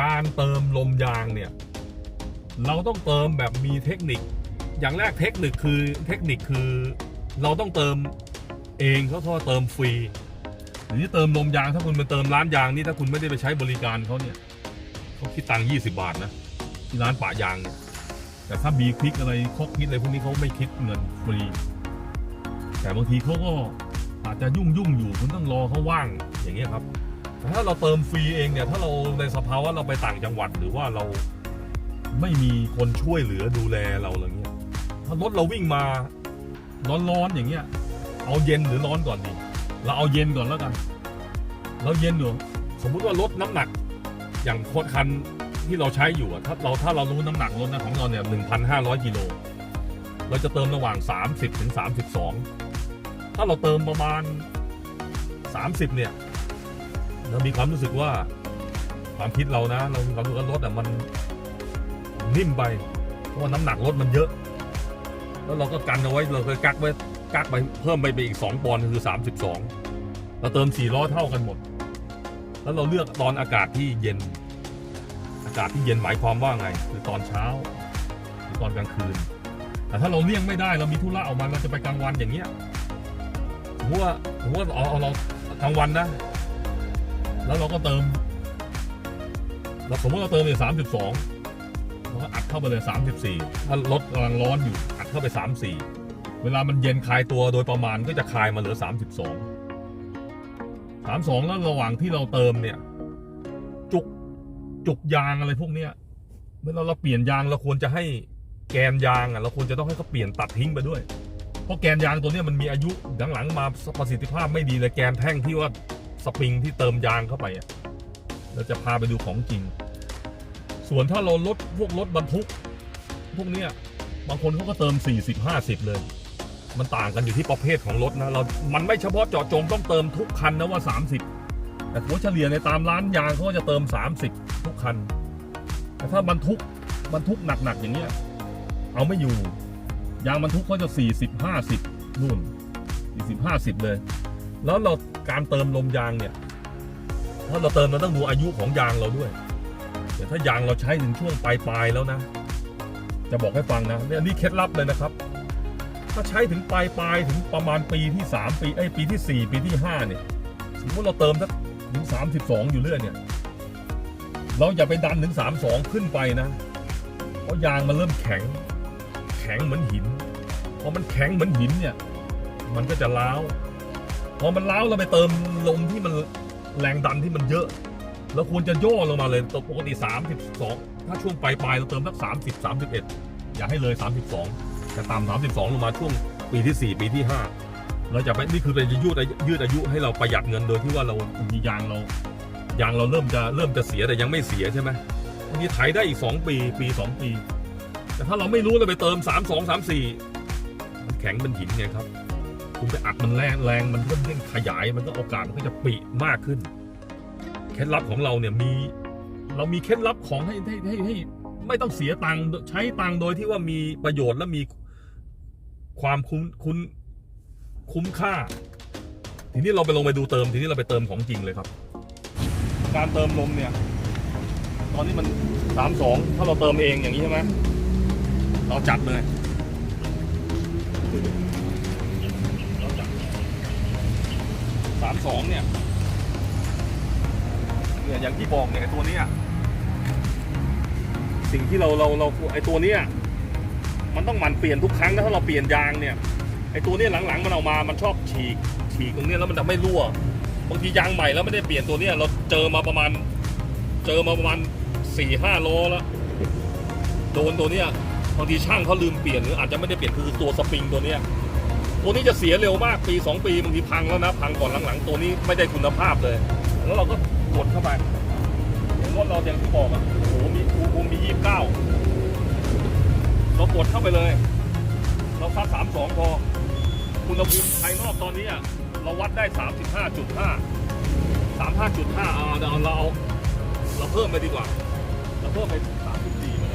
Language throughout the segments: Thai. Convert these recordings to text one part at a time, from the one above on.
การเติมลมยางเนี่ย เราต้องเติมแบบมีเทคนิค อย่างแรกเทคนิคคือเทคนิคคือ เราต้องเติมเองเขาเขาเติมฟรีหรือเติมลมยางถ้าคุณไปเติมร้านยางนี่ถ้าคุณไม่ได้ไปใช้บริการเขาเนี่ยเขาคิดตังค์ยี่สิบาทนะที่ร้านปะยางเนี่ยแต่ถ้าบีคลิกอะไรคอกคิดอะไรพวกนี้เขาไม่คิดเงินฟรีแต่บางทีเขาก็อาจจะยุ่งยุ่งอยู่คุณต้องรอเขาว่างอย่างเงี้ยครับ ถ้าเราเติมฟรีเองเนี่ย ถ้าเราในสภาวะเราไปต่างจังหวัดหรือว่าเราไม่มีคนช่วยเหลือดูแลเราอะไรเงี้ยถ้ารถเราวิ่งมาร้อนๆอย่างเงี้ย เอาเย็นหรือร้อนก่อนดี เราเอาเย็นก่อนแล้วกัน เราเย็นอยู่สมมุติว่ารถน้ำหนัก อย่างโคตรคันที่เราใช้อยู่ถ้าเราถ้าเรารู้น้ำหนักรถนะของเราเนี่ยหนึ่งพันห้าร้อยกิโลเราจะเติมระหว่าง30ถึง32ถ้าเราเติมประมาณ30เนี่ย เรามีความรู้สึกว่าความคิดเรานะ เรามีความรู้สึกว่ารถอะมันนิ่มไปเพราะว่าน้ำหนักรถมันเยอะ แล้วเราก็กันเอาไว้เราเคยกักไว้กักไปเพิ่มไปไปอีก 2ปอนด์คือ 32เราเติม4ล้อเท่ากันหมด แล้วเราเลือกตอนอากาศที่เย็น อากาศที่เย็นหมายความว่าไงคือตอนเช้าหรือตอนกลางคืน แต่ถ้าเราเลี่ยงไม่ได้เรามีธุระออกมาเราจะไปกลางวันอย่างเงี้ยสมมติว่าว่าเอาเอาเรากลางวันนะ แล้วเราก็เติมเราสมมติเราเติมไปสามสิบสองเราก็อัดเข้าไปเลยสามสิบสี่ถ้ารถกำลังร้อนอยู่อัดเข้าไปสามสี่เวลามันเย็นคลายตัวโดยประมาณก็จะคลายมาเหลือสามสิบสองสามสองแล้วระหว่างที่เราเติมเนี่ย จุกจุกยางอะไรพวกเนี้ยเวลาเราเปลี่ยนยางเราควรจะให้แกนยางอะเราควรจะต้องให้เขาเปลี่ยนตัดทิ้งไปด้วย เพราะแกนยางตัวเนี้ยมันมีอายุหลังๆมาประสิทธิภาพไม่ดีเลยแกนแท่งที่ว่า สปริงที่เติมยางเข้าไปอะเราจะพาไปดูของจริง ส่วนถ้าเราลดพวกรถบรรทุก พวกเนี้ยบางคนเขาก็เติม 40 50 เลย มันต่างกันอยู่ที่ประเภทของรถนะเรา มันไม่เฉพาะเจาะจงต้องเติมทุกคันนะว่า 30 แต่ถัวเฉลี่ยในตามร้านยางเขาก็จะเติม 30 ทุกคัน แต่ถ้าบรรทุกบรรทุกหนักๆอย่างเงี้ยเอาไม่อยู่ ยางบรรทุกเขาจะ 40 50 นู่น 40 50 เลย แล้วเราการเติมลมยางเนี่ยถ้าเราเติมเราต้องดูอายุของยางเราด้วยแต่ถ้ายางเราใช้ถึงช่วงปลายๆแล้วนะ จะบอกให้ฟังนะเนี่ยนี่เคล็ดลับเลยนะครับ ถ้าใช้ถึงปลายปลายถึงประมาณปีที่ 3 ปีไอ้ปีที่ 4 ปีที่ 5 เนี่ยสมมติเราเติมสักถึง 32 อยู่เรื่อยเนี่ย เราอย่าไปดันถึง 32 ขึ้นไปนะ เพราะยางมันเริ่มแข็ง แข็งเหมือนหินพอมันแข็งเหมือนหินเนี่ย มันก็จะล้าว พอมันเล้าเราไปเติมลมที่มันแรงดันที่มันเยอะเราควรจะย่อลงมาเลยตัวปกติ 32 ถ้าช่วงปลายปลายเราเติมสัก30 31 อย่าให้เลย 32จะตาม32 ลงมาช่วงปีที่ 4 ปีที่ 5 เราจะไปนี่คือเป็นยืดอายุยืดอายุให้เราประหยัดเงินโดยที่ว่าเรายางเรายางเราเริ่มจะเริ่มจะเสียแต่ยังไม่เสียใช่ไหมบางทีไถได้อีก 2 ปีปี 2 ปี แต่ถ้าเราไม่รู้เราไปเติม 3 2 3 4มันแข็งเป็นหินไงครับ คุณไปอัดมันแรงแรงมันก็ยิ่งขยายมันก็โอกาสมันก็จะปิมากขึ้น เคล็ดลับของเราเนี่ยมี เรามีเคล็ดลับของให้ให้ให้ให้ไม่ต้องเสียตังค์ใช้ตังค์โดยที่ว่ามีประโยชน์และมีความคุ้มคุ้นคุ้มค่า ทีนี้เราไปลงไปดูเติม ทีนี้เราไปเติมของจริงเลยครับ การเติมลมเนี่ย ตอนนี้มันสามสองถ้าเราเติมเองอย่างนี้ใช่ไหมเราจัดเลยเราจัดสามสองเนี่ยเนี่ยอย่างที่บอกเนี่ยตัวเนี้ยสิ่งที่เราเราเราไอ้ตัวเนี้ยมันต้องหมันเปลี่ยนทุกครั้งนะถ้าเราเปลี่ยนยางเนี่ยไอ้ตัวเนี้ยหลังๆมันออกมามันชอบฉีกฉีกตรงเนี้ยแล้วมันจะไม่รั่วบางทียางใหม่แล้วไม่ได้เปลี่ยนตัวเนี้ยเราเจอมาประมาณ เจอมาประมาณสี่ห้าโลแล้วโดนตัวเนี้ยบางทีช่างเขาลืมเปลี่ยนหรืออาจจะไม่ได้เปลี่ยนคือตัวสปริงตัวเนี้ย ตัวนี้จะเสียเร็วมากปีสองปีบางทีพังแล้วนะพังก่อนหลังๆ ตัวนี้ไม่ได้คุณภาพเลย แล้วเราก็กดเข้าไปอย่างรถเราอย่างที่บอกอะโอ้โหมีอูอูมียี่สิบเก้าเรากดเข้าไปเลย เราซัดสามสองพอคุณภูมิภายนอกตอนนี้อะเราวัดได้สามสิบห้าจุดห้าสามห้าจุดห้าเอาเราเราเอาเราเพิ่มไปดีกว่า เราเพิ่มไปสามสิบสี่เลย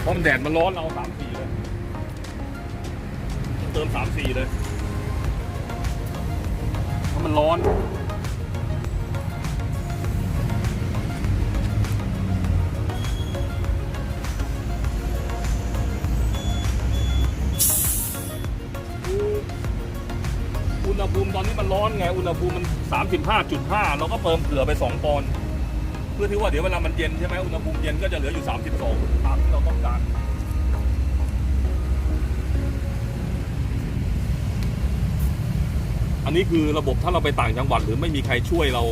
เพราะมันแดดมันร้อนเราสามสี่ เติมสามสี่เลยเพราะมันร้อน อุณหภูมิตอนนี้มันร้อนไง อุณหภูมิมันสามสิบห้าจุดห้าเราก็เติมเผื่อไปสองปอนเพื่อที่ว่าเดี๋ยวเวลามันเย็นใช่ไหมอุณหภูมิเย็นก็จะเหลืออยู่สามสิบสองตามที่เราต้องการ อันนี้คือระบบถ้าเราไปต่างจังหวัดหรือไม่มีใครช่วยเรา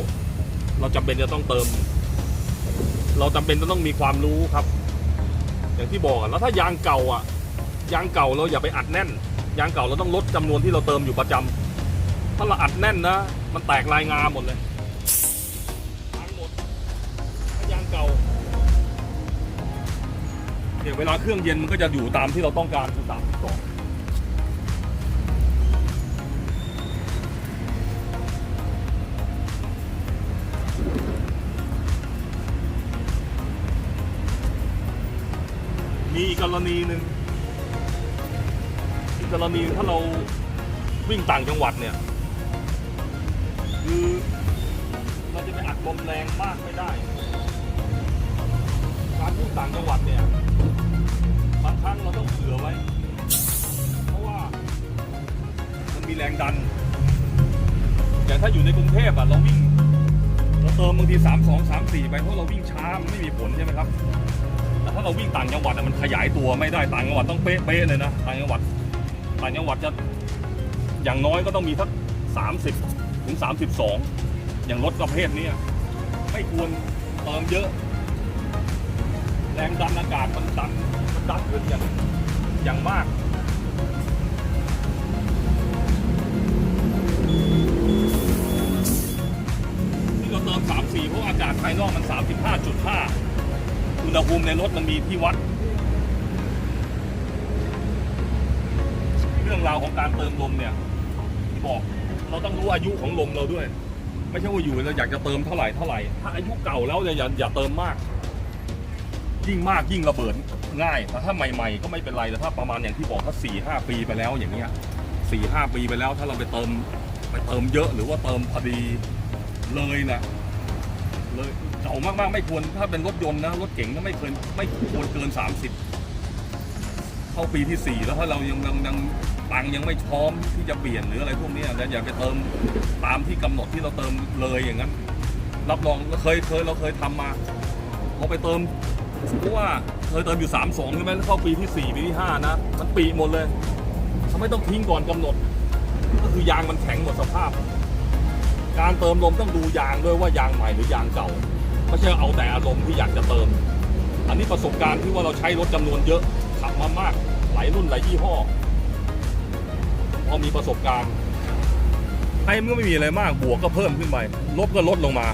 เราจำเป็นจะต้องเติม เราจำเป็นจะต้องมีความรู้ครับ อย่างที่บอกแล้วถ้ายางเก่าอะ ยางเก่าเราอย่าไปอัดแน่น ยางเก่าเราต้องลดจำนวนที่เราเติมอยู่ประจำถ้าเราอัดแน่นนะมันแตกลายงาหมดเลยพังหมดถ้ายางเก่าเดี๋ยวเวลาเครื่องเย็นมันก็จะอยู่ตามที่เราต้องการคือสาม กรณีหนึ่งอีกกรณีถ้าเราวิ่งต่างจังหวัดเนี่ยคือเราจะไปอัดลมแรงมากไม่ได้ การวิ่งต่างจังหวัดเนี่ยบางครั้งเราต้องเผื่อไว้ เพราะว่ามันมีแรงดันอย่างถ้าอยู่ในกรุงเทพอะเราวิ่งเราเติมบางทีสามสองสามสี่ไปเพราะเราวิ่งช้ามันไม่มีผลใช่ไหมครับ ถ้าเราวิ่งต่างจังหวัดมันขยายตัวไม่ได้ต่างจังหวัดต้องเป๊ะๆเลยนะต่างจังหวัดต่างจังหวัดจะอย่างน้อยก็ต้องมีสักสามสิบถึงสามสิบสองอย่างรถประเภทนี้ไม่ควรเติมเยอะ แรงดันอากาศมันดันมันดันขึ้นอย่างอย่างมากที่เราเติม 3 4 เพราะอากาศภายนอกมัน 35.5 อุณหภูมิในรถมันมีที่วัด เรื่องราวของการเติมลมเนี่ยที่บอกเราต้องรู้อายุของลมเราด้วย ไม่ใช่ว่าอยู่เราอยากจะเติมเท่าไหร่เท่าไหร่ถ้าอายุเก่าแล้วเนี่ยอย่าอย่าเติมมาก ยิ่งมากยิ่งระเบิดง่ายแต่ถ้าใหม่ ๆ ก็ไม่เป็นไรแต่ถ้าประมาณอย่างที่บอกถ้าสี่ห้าปีไปแล้วอย่างเงี้ยสี่ห้าปีไปแล้วถ้าเราไปเติมไปเติมเยอะหรือว่าเติมพอดีเลยนะเลยามากๆไม่ควรถ้าเป็นรถยนต์นะรถเก๋งก็ไม่ควรไม่ควรเกิน 30 เข้าปีที่ 4 แล้วถ้าเรายังยังยังตังยังไม่พร้อมที่จะเปลี่ยนหรืออะไรพวกนี้ยแล้วอย่าไปเติมตามที่กำหนดที่เราเติมเลยอย่างนั้น รับรองเคยเคยเราเคยทำมาพอไปเติมเพราะว่าเคยเติมอยู่ 3 2ใช่ไหมแล้วเข้าปีที่ 4 ปีที่ 5 นะ มันปีหมดเลยทำไมต้องทิ้งก่อนกำหนด ก็คือยางมันแข็งหมดสภาพ การเติมลมต้องดูยางด้วยว่ายางใหม่หรือยางเก่า ไม่ใช่เอาแต่อารมณ์ที่อยากจะเติม อันนี้ประสบการณ์ที่ว่าเราใช้รถจำนวนเยอะขับมามากหลายรุ่นหลายยี่ห้อพอมีประสบการณ์ไอ้มันก็ไม่มีอะไรมากบวกก็เพิ่มขึ้นไปลบก็ลดลงมา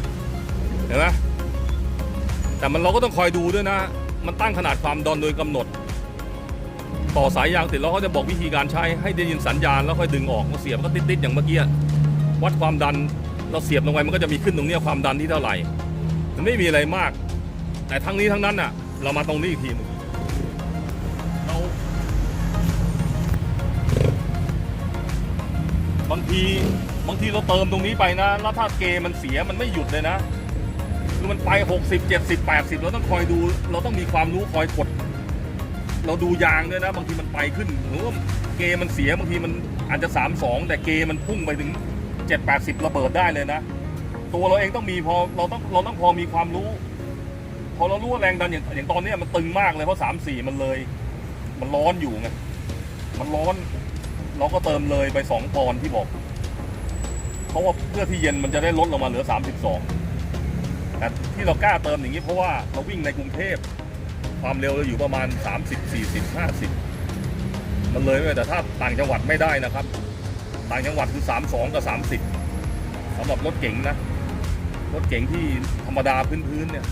เห็นไหมแต่มันเราก็ต้องคอยดูด้วยนะ มันตั้งขนาดความดอนโดยกำหนด ต่อสายยางเสร็จแล้วเขาจะบอกวิธีการใช้ให้ได้ยินสัญญาณแล้วค่อยดึงออกมาเสียบก็ติดๆอย่างเมื่อกี้วัดความดันเราเสียบลงไปมันก็จะมีขึ้นตรงนี้ความดันที่เท่าไหร่ มันไม่มีอะไรมาก แต่ทั้งนี้ทั้งนั้นน่ะ เรามาตรงนี้อีกทีหนึงเราบางทีบางทีเราเติมตรงนี้ไปนะ แล้วถ้าเกมันเสียมันไม่หยุดเลยนะ คือมันไป 60 70 80 เราต้องคอยดู เราต้องมีความรู้คอยกด เราดูยางด้วยนะ บางทีมันไปขึ้นหรือว่าเกมันเสียบางทีมันอาจจะ 32 แต่เกมันพุ่งไปถึง 7 80 ระเบิดได้เลยนะ ตัวเราเองต้องมีพอเราต้องเราต้องพอมีความรู้ พอเรารู้ว่าแรงดันอย่างอย่างตอนนี้มันตึงมากเลยเพราะ3 4มันเลย มันร้อนอยู่ไงมันร้อน เราก็เติมเลยไป2ปอนที่บอก เพราะว่าเพื่อที่เย็นมันจะได้ลดลงมาเหลือ32แต่ที่เรากล้าเติมอย่างนี้เพราะว่าเราวิ่งในกรุงเทพความเร็วเราอยู่ประมาณ 30 40 50 มันเลยไปแต่ถ้าต่างจังหวัดไม่ได้นะครับ ต่างจังหวัดคือ 32 กับ 30สำหรับรถเก๋งนะ รถเก๋งที่ธรรมดาพื้นๆเนี่ย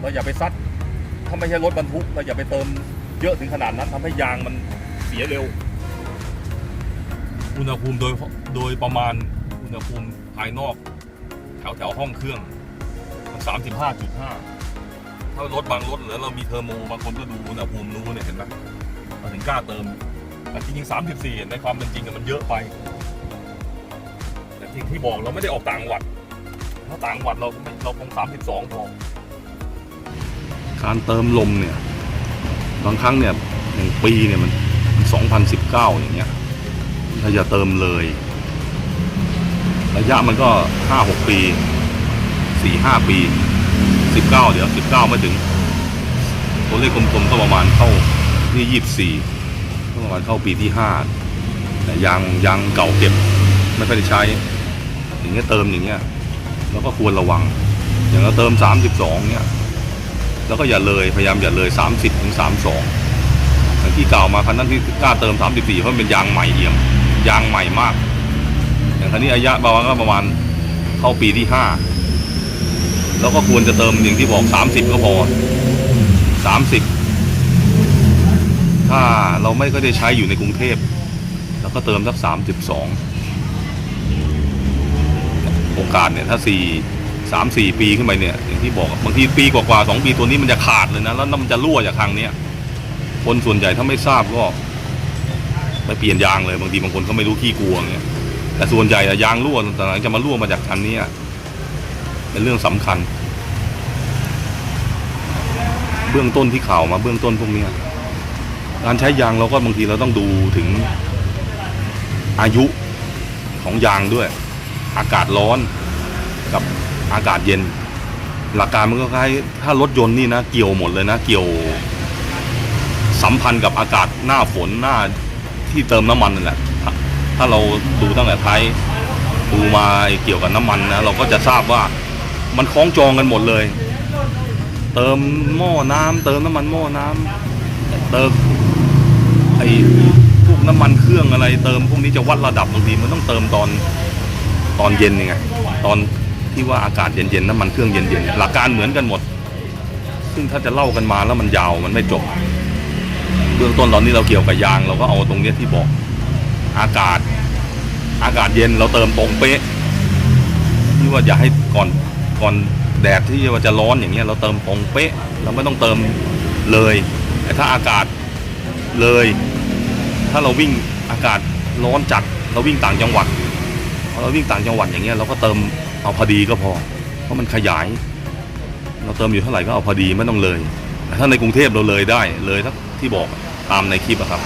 เราอย่าไปซัดถ้าไม่ใช่รถบรรทุกเราอย่าไปเติมเยอะถึงขนาดนั้นทำให้ยางมันเสียเร็ว อุณหภูมิโดยโดยประมาณอุณหภูมิภายนอก แถวแถวห้องเครื่องมันสามสิบห้าจุดห้าถ้ารถบางรถหรือเรามีเทอร์โมบางคนก็ดูอุณหภูมิรู้เนี่ยเห็นไหมเราถึงกล้าเติมแต่จริงๆสามสิบสี่ในความเป็นจริงมันเยอะไป แต่ที่ที่บอกเราไม่ได้ออกต่างจังหวัด ถ้าต่างจังหวัดเราเราคงสามสิบสองพอการเติมลมเนี่ยบางครั้งเนี่ยหนึ่งปีเนี่ยมันสองพันสิบเก้าอย่างเงี้ยถ้าจะเติมเลย ระยะมันก็ห้าหกปีสี่ห้าปีสิบเก้าเดี๋ยวสิบเก้าไม่ถึง ตัวเลขกลมๆก็ประมาณเข้านี่ยี่สิบสี่ประมาณเข้าปีที่ห้าแต่ยางยางเก่าเก็บไม่ค่อยได้ใช้อย่างเงี้ยเติมอย่างเงี้ย แล้วก็ควรระวัง อย่างเราเติมสามสิบสองเนี้ยแล้วก็อย่าเลยพยายามอย่าเลยสามสิบถึงสามสอย่างที่กล่าวมาคันนั้นที่กล้าเติมสามสิบสี่เพราะมันเป็นยางใหม่เอี่ยม ยางใหม่มาก อย่างคันนี้ระยะประมาณก็ประมาณเข้าปีที่ห้าแล้วก็ควรจะเติมอย่างที่บอกสามสิบก็พอสามสิบถ้าเราไม่ก็ได้ใช้อยู่ในกรุงเทพแล้วก็เติมสักสามสิบสอง โอกาสเนี่ยถ้าสี่สามสี่ปีขึ้นไปเนี่ยอย่างที่บอกบางทีปีกว่าๆสองปีตัวนี้มันจะขาดเลยนะแล้วมันจะรั่วจากทางเนี้ยคนส่วนใหญ่ถ้าไม่ทราบก็ไปเปลี่ยนยางเลยบางทีบางคนเขาไม่รู้ขี้กลัวเงี้ยแต่ส่วนใหญ่ยางรั่วแต่ไหนจะมารั่วมาจากคันนี้เป็นเรื่องสำคัญ เบื้องต้นที่ข่าวมาเบื้องต้นพวกเนี้ยการใช้ยางเราก็บางทีเราต้องดูถึงอายุของยางด้วย อากาศร้อนกับอากาศเย็น หลักการมันก็คล้ายถ้ารถยนต์นี่นะเกี่ยวหมดเลยนะเกี่ยว สัมพันธ์กับอากาศหน้าฝนหน้าที่เติมน้ำมันนั่นแหละถ้าเราดูตั้งแต่ท้ายดูมาเกี่ยวกับน้ำมันนะเราก็จะทราบว่ามันคล้องจองกันหมดเลย เติมหม้อน้ำเติมน้ำมันหม้อน้ำเติมไอ้พวกน้ำมันเครื่องอะไร เติมพวกนี้จะวัดระดับบางทีมันต้องเติมตอน ตอนเย็นยังไงตอนที่ว่าอากาศเย็นๆน้ำมันเครื่องเย็นๆเนี่ยหลักการเหมือนกันหมด ซึ่งถ้าจะเล่ากันมาแล้วมันยาวมันไม่จบ เบื้องต้นตอนนี้เราเกี่ยวกับยาง เราก็เอาตรงเนี้ยที่บอกอากาศ อากาศเย็นเราเติมตรงเป๊ะที่ว่าอย่าให้ก่อนก่อนแดดที่ว่าจะร้อนอย่างเงี้ยเราเติมตรงเป๊ะ เราไม่ต้องเติมเลยแต่ถ้าอากาศเลย ถ้าเราวิ่งอากาศร้อนจัดเราวิ่งต่างจังหวัด พอเราวิ่งต่างจังหวัดอย่างเงี้ยเราก็เติมเอาพอดีก็พอ เพราะมันขยาย เราเติมอยู่เท่าไหร่ก็เอาพอดีไม่ต้องเลย ถ้าในกรุงเทพเราเลยได้เลยทักที่บอกตามในคลิปอะครับ